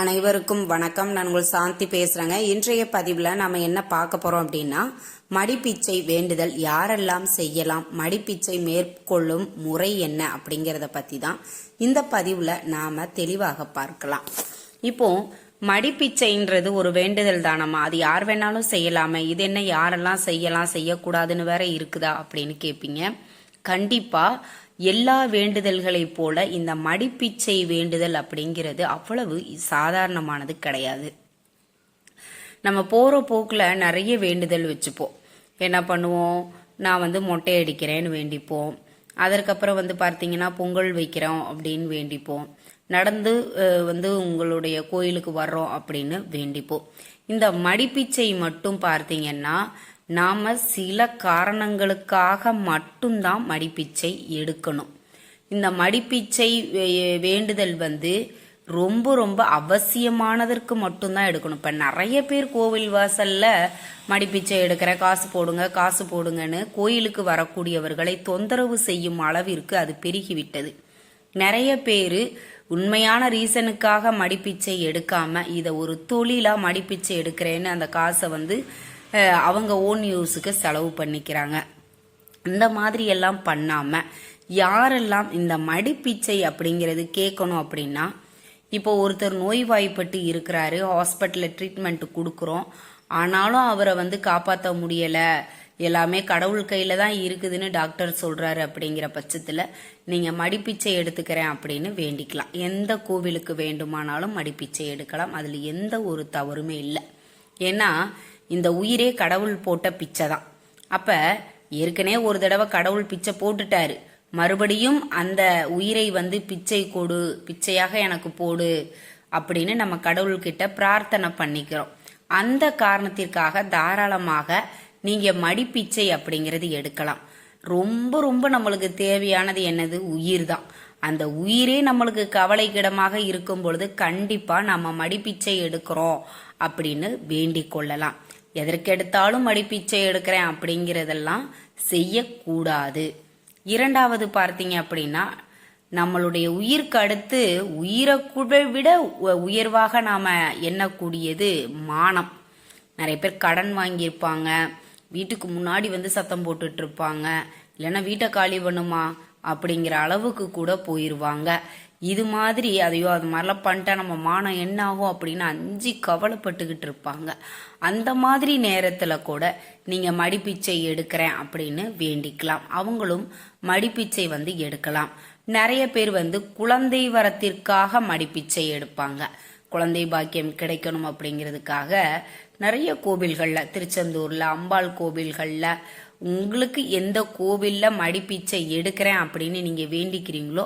அனைவருக்கும் வணக்கம். நான் உங்கள் சாந்தி பேசுகிறேங்க இன்றைய பதிவில் நம்ம என்ன பார்க்க போகிறோம் அப்படின்னா மடிப்பிச்சை வேண்டுதல் யாரெல்லாம் செய்யலாம்? மடிப்பிச்சை மேற்கொள்ளும் முறை என்ன அப்படிங்கிறத பற்றி தான் இந்த பதிவில் நாம் தெளிவாக பார்க்கலாம். இப்போ மடிப்பிச்சைன்றது ஒரு வேண்டுதல் தானம்மா? அது யார் வேணாலும் செய்யலாமே. இது என்ன? யாரெல்லாம் செய்யலாம்? செய்யக்கூடாதுன்னு வேற இருக்குதா அப்படின்னு கேட்பீங்க கண்டிப்பாக எல்லா வேண்டுதல்களைப் போல இந்த மடிப்பிச்சை வேண்டுதல் அப்படிங்கிறது அவ்வளவு சாதாரணமானது கிடையாது. நம்ம போகிற போக்கில் நிறைய வேண்டுதல் வச்சுப்போம். என்ன பண்ணுவோம்? நான் வந்து மொட்டை அடிக்கிறேன்னு வேண்டிப்போம். அதற்கப்புறம் வந்து பார்த்தீங்கன்னா பொங்கல் வைக்கிறோம் அப்படின்னு வேண்டிப்போம். நடந்து வந்து உங்களுடைய கோயிலுக்கு வர்றோம் அப்படின்னு வேண்டிப்போம். இந்த மடிப்பிச்சை மட்டும் பார்த்தீங்கன்னா நாம சில காரணங்களுக்காக மட்டும்தான் மடிப்பிச்சை எடுக்கணும். இந்த மடிப்பிச்சை வே- வேண்டுதல் வந்து ரொம்ப ரொம்ப அவசியமானதற்கு மட்டும்தான் எடுக்கணும். இப்போ நிறைய பேர் கோவில் வாசல்ல மடிப்பிச்சை எடுக்கிற காசு போடுங்க காசு போடுங்கன்னு கோயிலுக்கு வரக்கூடியவர்களை தொந்தரவு செய்யும் அளவிற்கு அது பெருகிவிட்டது. நிறைய பேர் உண்மையான ரீசனுக்காக மடிப்பிச்சை எடுக்காம இதை ஒரு தொழிலாக மடிப்பிச்சை எடுக்கிறேன்னு அந்த காசை வந்து அவங்க ஓன் யூஸுக்கு செலவு பண்ணிக்கிறாங்க. இந்த மாதிரி எல்லாம் பண்ணாமல் யாரெல்லாம் இந்த மடிப்பிச்சை அப்படிங்கிறது கேட்கணும் அப்படின்னா இப்போ ஒருத்தர் நோய்வாய்ப்பட்டு இருக்கிறாரு ஹாஸ்பிட்டலில் ட்ரீட்மெண்ட் கொடுக்குறோம். ஆனாலும் அவரை வந்து காப்பாற்ற முடியலை. எல்லாமே கடவுள் கையில் தான் இருக்குதுன்னு டாக்டர் சொல்கிறாரு அப்படிங்கிற பட்சத்தில் நீங்கள் மடிப்பிச்சை எடுத்துக்கிறேன் அப்படின்னு வேண்டிக்கலாம். எந்த கோவிலுக்கு வேண்டுமானாலும் மடிப்பிச்சை எடுக்கலாம். அதில் எந்த ஒரு தவறுமே இல்லை. ஏன்னா இந்த உயிரே கடவுள் போட்ட பிச்சை தான். அப்ப ஏற்கனவே ஒரு தடவை கடவுள் பிச்சை போட்டுட்டாரு. மறுபடியும் அந்த உயிரை வந்து பிச்சை கொடு பிச்சையாக எனக்கு போடு அப்படின்னு நம்ம கடவுள்கிட்ட பிரார்த்தனை பண்ணிக்கிறோம். அந்த காரணத்திற்காக தாராளமாக நீங்க மடிப்பிச்சை அப்படிங்கிறது எடுக்கலாம். ரொம்ப ரொம்ப நம்மளுக்கு தேவையானது என்னது? உயிர் தான். அந்த உயிரே நம்மளுக்கு கவலைக்கிடமாக இருக்கும் பொழுது கண்டிப்பா நம்ம மடிப்பிச்சை எடுக்கிறோம் அப்படின்னு வேண்டிக் கொள்ளலாம். எதற்கெடுத்தாலும் மடிப்பிச்சை எடுக்கிறேன் அப்படிங்கிறதெல்லாம் செய்யக்கூடாது. இரண்டாவது பார்த்தீங்க அப்படின்னா நம்மளுடைய உயிருக்கு அடுத்து உயிரை கூட விட உ- உயர்வாக நாம் எண்ணக்கூடியது மானம். நிறைய பேர் கடன் வாங்கியிருப்பாங்க வீட்டுக்கு முன்னாடி வந்து சத்தம் போட்டுட்டு இருப்பாங்க இல்லைன்னா வீட்டை காலி பண்ணுமா அப்படிங்கிற அளவுக்கு கூட போயிடுவாங்க இது மாதிரி அதையோ அது மாதிரிலாம் பண்ணிட்டா நம்ம மானம் என்ன ஆகும் அப்படின்னு அஞ்சு கவலைப்பட்டுக்கிட்டு இருப்பாங்க. அந்த மாதிரி நேரத்தில் கூட நீங்கள் மடிப்பிச்சை எடுக்கிறேன் அப்படின்னு வேண்டிக்கலாம். அவங்களும் மடிப்பிச்சை வந்து எடுக்கலாம். நிறைய பேர் வந்து குழந்தை வரத்திற்காக மடிப்பிச்சை எடுப்பாங்க. குழந்தை பாக்கியம் கிடைக்கணும் அப்படிங்கிறதுக்காக நிறைய கோவில்களில் திருச்செந்தூரில் அம்பாள் கோவில்களில் உங்களுக்கு எந்த கோவில்ல மடிப்பிச்சை எடுக்கிறேன் அப்படின்னு நீங்கள் வேண்டிக்கிறீங்களோ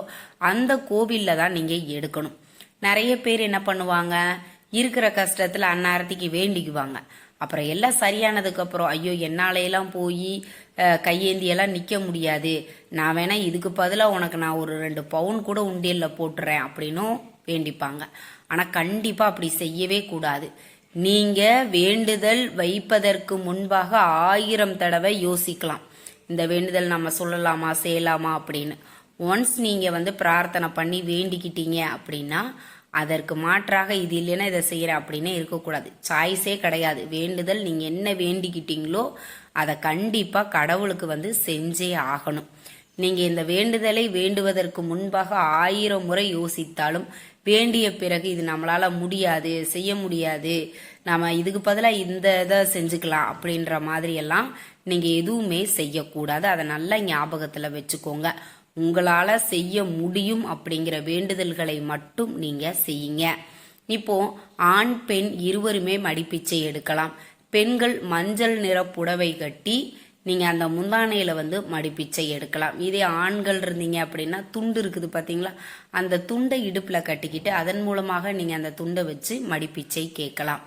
அந்த கோவில்ல தான் நீங்கள் எடுக்கணும். நிறைய பேர் என்ன பண்ணுவாங்க? இருக்கிற கஷ்டத்தில் அன்னாரத்திக்கு வேண்டிக்குவாங்க. அப்புறம் எல்லாம் சரியானதுக்கு அப்புறம் ஐயோ என்னாலையெல்லாம் போய் கையேந்தியெல்லாம் நிற்க முடியாது. நான் வேணா இதுக்கு பதிலாக உனக்கு நான் ஒரு ரெண்டு பவுன் கூட உண்டியலில் போட்டுறேன் அப்படின்னும் வேண்டிப்பாங்க. ஆனால் கண்டிப்பாக அப்படி செய்யவே கூடாது. நீங்க வேண்டுதல் வைப்பதற்கு முன்பாக ஆயிரம் தடவை யோசிக்கலாம். இந்த வேண்டுதல் நம்ம சொல்லலாமா செய்யலாமா அப்படின்னு. ஒன்ஸ் நீங்க வந்து பிரார்த்தனை பண்ணி வேண்டிக்கிட்டீங்க அப்படின்னா அதற்கு மாற்றாக இது இல்லைன்னா இதை செய்கிறேன் அப்படின்னு இருக்கக்கூடாது. சாய்ஸே கிடையாது. வேண்டுதல் நீங்க என்ன வேண்டிக்கிட்டீங்களோ அதை கண்டிப்பா கடவுளுக்கு வந்து செஞ்சே ஆகணும். நீங்க இந்த வேண்டுதலை வேண்டுவதற்கு முன்பாக ஆயிரம் முறை யோசித்தாலும் வேண்டிய பிறகு இது நம்மளால் முடியாது செய்ய முடியாது. நம்ம இதுக்கு பதிலாக இந்த இதை செஞ்சுக்கலாம் அப்படின்ற மாதிரியெல்லாம் நீங்கள் எதுவுமே செய்யக்கூடாது. அதை நல்லா ஞாபகத்தில் வச்சுக்கோங்க. உங்களால் செய்ய முடியும் அப்படிங்கிற வேண்டுதல்களை மட்டும் நீங்கள் செய்யுங்க. இப்போ ஆண் பெண் இருவருமே மடிப்பிச்சை எடுக்கலாம். பெண்கள் மஞ்சள் நிற புடவை கட்டி நீங்கள் அந்த முந்தானையில் வந்து மடிப்பிச்சை எடுக்கலாம். இதே ஆண்கள் இருந்தீங்க அப்படின்னா துண்டு இருக்குது பார்த்தீங்களா அந்த துண்டை இடுப்பில் கட்டிக்கிட்டு அதன் மூலமாக நீங்கள் அந்த துண்டை வச்சு மடிப்பிச்சை கேட்கலாம்.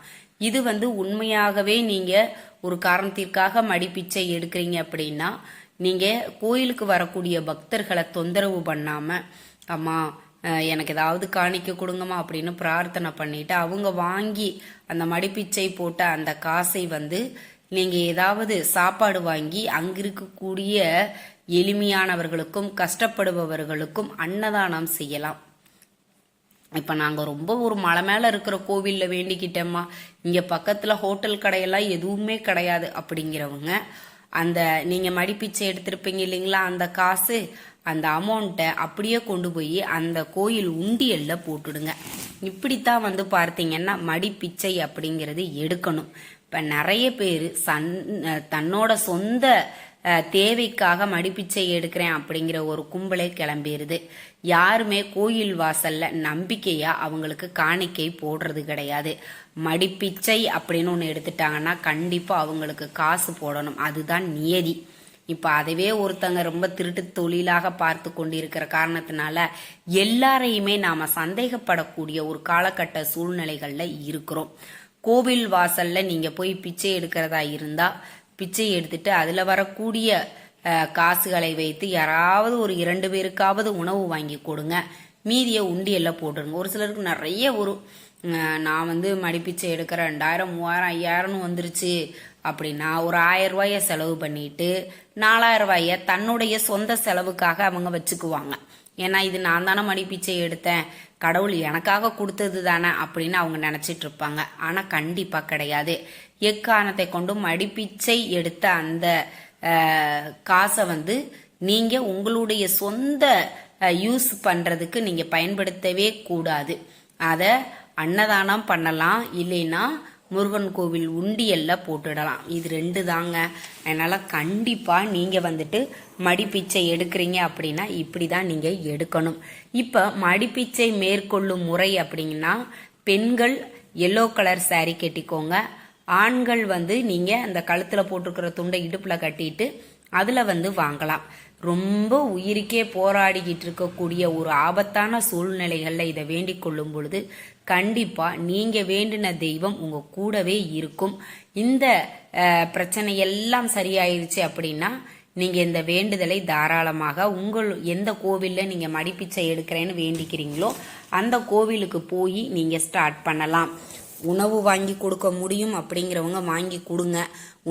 இது வந்து உண்மையாகவே நீங்கள் ஒரு காரணத்திற்காக மடிப்பிச்சை எடுக்கிறீங்க அப்படின்னா நீங்கள் கோயிலுக்கு வரக்கூடிய பக்தர்களை தொந்தரவு பண்ணாமல் அம்மா எனக்கு ஏதாவது காணிக்க கொடுங்கம்மா அப்படின்னு பிரார்த்தனை பண்ணிட்டு அவங்க வாங்கி அந்த மடிப்பிச்சை போட்ட அந்த காசை வந்து நீங்க ஏதாவது சாப்பாடு வாங்கி அங்கிருக்கக்கூடிய எளிமையானவர்களுக்கும் கஷ்டப்படுபவர்களுக்கும் அன்னதானம் செய்யலாம். இப்போ நாங்கள் ரொம்ப ஒரு மலை மேலே இருக்கிற கோவிலில் வேண்டிக்கிட்டோம்மா. இங்கே பக்கத்தில் ஹோட்டல் கடையெல்லாம் எதுவுமே கிடையாது அப்படிங்கிறவங்க அந்த நீங்கள் மடிப்பிச்சை எடுத்திருப்பீங்க இல்லைங்களா அந்த காசு அந்த அமௌண்ட்டை அப்படியே கொண்டு போய் அந்த கோயில் உண்டியல்ல போட்டுடுங்க. இப்படித்தான் வந்து பார்த்தீங்கன்னா மடிப்பிச்சை அப்படிங்கிறது எடுக்கணும். இப்போ நிறைய பேர் சன் தன்னோட சொந்த தேவைக்காக மடிப்பிச்சை எடுக்கிறேன் அப்படிங்கிற ஒரு கும்பலே கிளம்பிடுது யாருமே கோயில் வாசல்ல நம்பிக்கையா அவங்களுக்கு காணிக்கை போடுறது கிடையாது. மடிப்பிச்சை அப்படின்னு ஒன்று எடுத்துட்டாங்கன்னா கண்டிப்பா அவங்களுக்கு காசு போடணும். அதுதான் நியதி. இப்போ அதவே ஒருத்தங்க ரொம்ப திருட்டு தொழிலாக பார்த்து கொண்டிருக்கிற காரணத்தினால எல்லாரையுமே நாம சந்தேகப்படக்கூடிய ஒரு காலகட்ட சூழ்நிலைகள்ல இருக்கிறோம். கோவில் வாசல்ல நீங்க போய் பிச்சை எடுக்கிறதா இருந்தா பிச்சை எடுத்துட்டு அதுல வரக்கூடிய காசுகளை வைத்து யாராவது ஒரு இரண்டு பேருக்காவது உணவு வாங்கி கொடுங்க. மீதியை உண்டியெல்லாம் போட்டுருங்க. ஒரு சிலருக்கு நிறைய ஒரு நான் வந்து மடிப்பிச்சை எடுக்கிற ரெண்டாயிரம் மூவாயிரம் ஐயாயிரம்னு வந்துருச்சு அப்படின்னா ஒரு ஆயிரம் ரூபாய செலவு பண்ணிட்டு நாலாயிரம் ரூபாய தன்னுடைய சொந்த செலவுக்காக அவங்க வச்சுக்குவாங்க. ஏன்னா இது நான் தானே மடிப்பிச்சை எடுத்தேன். கடவுள் எனக்காக கொடுத்தது தானே அப்படின்னு அவங்க நினச்சிட்டு இருப்பாங்க. ஆனால் கண்டிப்பாக கிடையாது. எக்காரணத்தை கொண்டு மடிப்பிச்சை எடுத்த அந்த காசை வந்து நீங்கள் உங்களுடைய சொந்த யூஸ் பண்ணுறதுக்கு நீங்கள் பயன்படுத்தவே கூடாது. அதை அன்னதானம் பண்ணலாம். இல்லைன்னா முருகன் கோவில் உண்டியெல்லாம் போட்டுடலாம். இது ரெண்டு தாங்க. அதனால் கண்டிப்பாக நீங்கள் வந்துட்டு மடிப்பிச்சை எடுக்கிறீங்க அப்படின்னா இப்படி தான் நீங்கள் எடுக்கணும். இப்போ மடிப்பிச்சை மேற்கொள்ளும் முறை அப்படிங்கன்னா பெண்கள் எல்லோ கலர் சாரீ கட்டிக்கோங்க. ஆண்கள் வந்து நீங்கள் அந்த கழுத்தில் போட்டிருக்கிற துண்டை இடுப்பில் கட்டிட்டு அதில் வந்து வாங்கலாம். ரொம்ப உயிருக்கே போராடிக்கிட்டு இருக்கக்கூடிய ஒரு ஆபத்தான சூழ்நிலைகளில் இதை வேண்டிக் கொள்ளும் பொழுது கண்டிப்பாக நீங்கள் வேண்டின தெய்வம் உங்கள் கூடவே இருக்கும். இந்த பிரச்சனை எல்லாம் சரியாயிருச்சு அப்படின்னா நீங்கள் இந்த வேண்டுதலை தாராளமாக உங்கள் எந்த கோவிலில் நீங்கள் மடிப்பிச்சை எடுக்கிறேன்னு வேண்டிக்கிறீங்களோ அந்த கோவிலுக்கு போய் நீங்கள் ஸ்டார்ட் பண்ணலாம். உணவு வாங்கி கொடுக்க முடியும் அப்படிங்கிறவங்க வாங்கி கொடுங்க.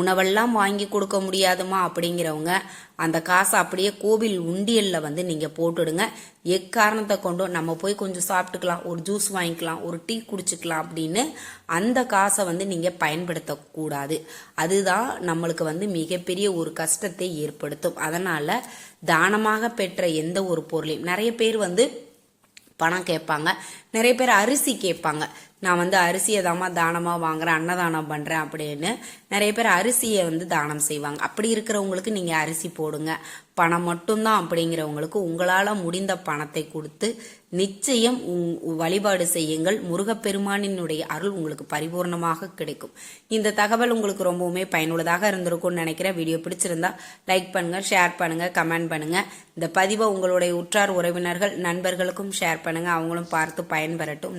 உணவெல்லாம் வாங்கி கொடுக்க முடியாதுமா அப்படிங்கிறவங்க அந்த காசை அப்படியே கோவில் உண்டியலில் வந்து நீங்கள் போட்டுடுங்க. எக்காரணத்தை கொண்டும் நம்ம போய் கொஞ்சம் சாப்பிட்டுக்கலாம் ஒரு ஜூஸ் வாங்கிக்கலாம் ஒரு டீ குடிச்சுக்கலாம் அப்படின்னு அந்த காசை வந்து நீங்கள் பயன்படுத்தக்கூடாது. அதுதான் நம்மளுக்கு வந்து மிகப்பெரிய ஒரு கஷ்டத்தை ஏற்படுத்தும். அதனால் தானமாக பெற்ற எந்த ஒரு பொருளையும் நிறைய பேர் வந்து பணம் கேட்பாங்க. நிறைய பேர் அரிசி கேட்பாங்க. நான் வந்து அரிசியை தாம்மா தானமாக வாங்குறேன் அன்னதானம் பண்ணுறேன் அப்படின்னு. நிறைய பேர் அரிசியை வந்து தானம் செய்வாங்க. அப்படி இருக்கிறவங்களுக்கு நீங்கள் அரிசி போடுங்க. பணம் மட்டும்தான் அப்படிங்கிறவங்களுக்கு உங்களால் முடிந்த பணத்தை கொடுத்து நிச்சயம் உங்- வழிபாடு செய்யுங்கள். முருகப்பெருமானினுடைய அருள் உங்களுக்கு பரிபூர்ணமாக கிடைக்கும். இந்த தகவல் உங்களுக்கு ரொம்பவுமே பயனுள்ளதாக இருந்திருக்கும்னு நினைக்கிறேன். வீடியோ பிடிச்சிருந்தா லைக் பண்ணுங்கள் ஷேர் பண்ணுங்கள் கமெண்ட் பண்ணுங்கள் இந்த பதிவை உங்களுடைய உற்றார் உறவினர்கள் நண்பர்களுக்கும் ஷேர் பண்ணுங்கள் அவங்களும் பார்த்து பயன் பயன்பெறட்டும்.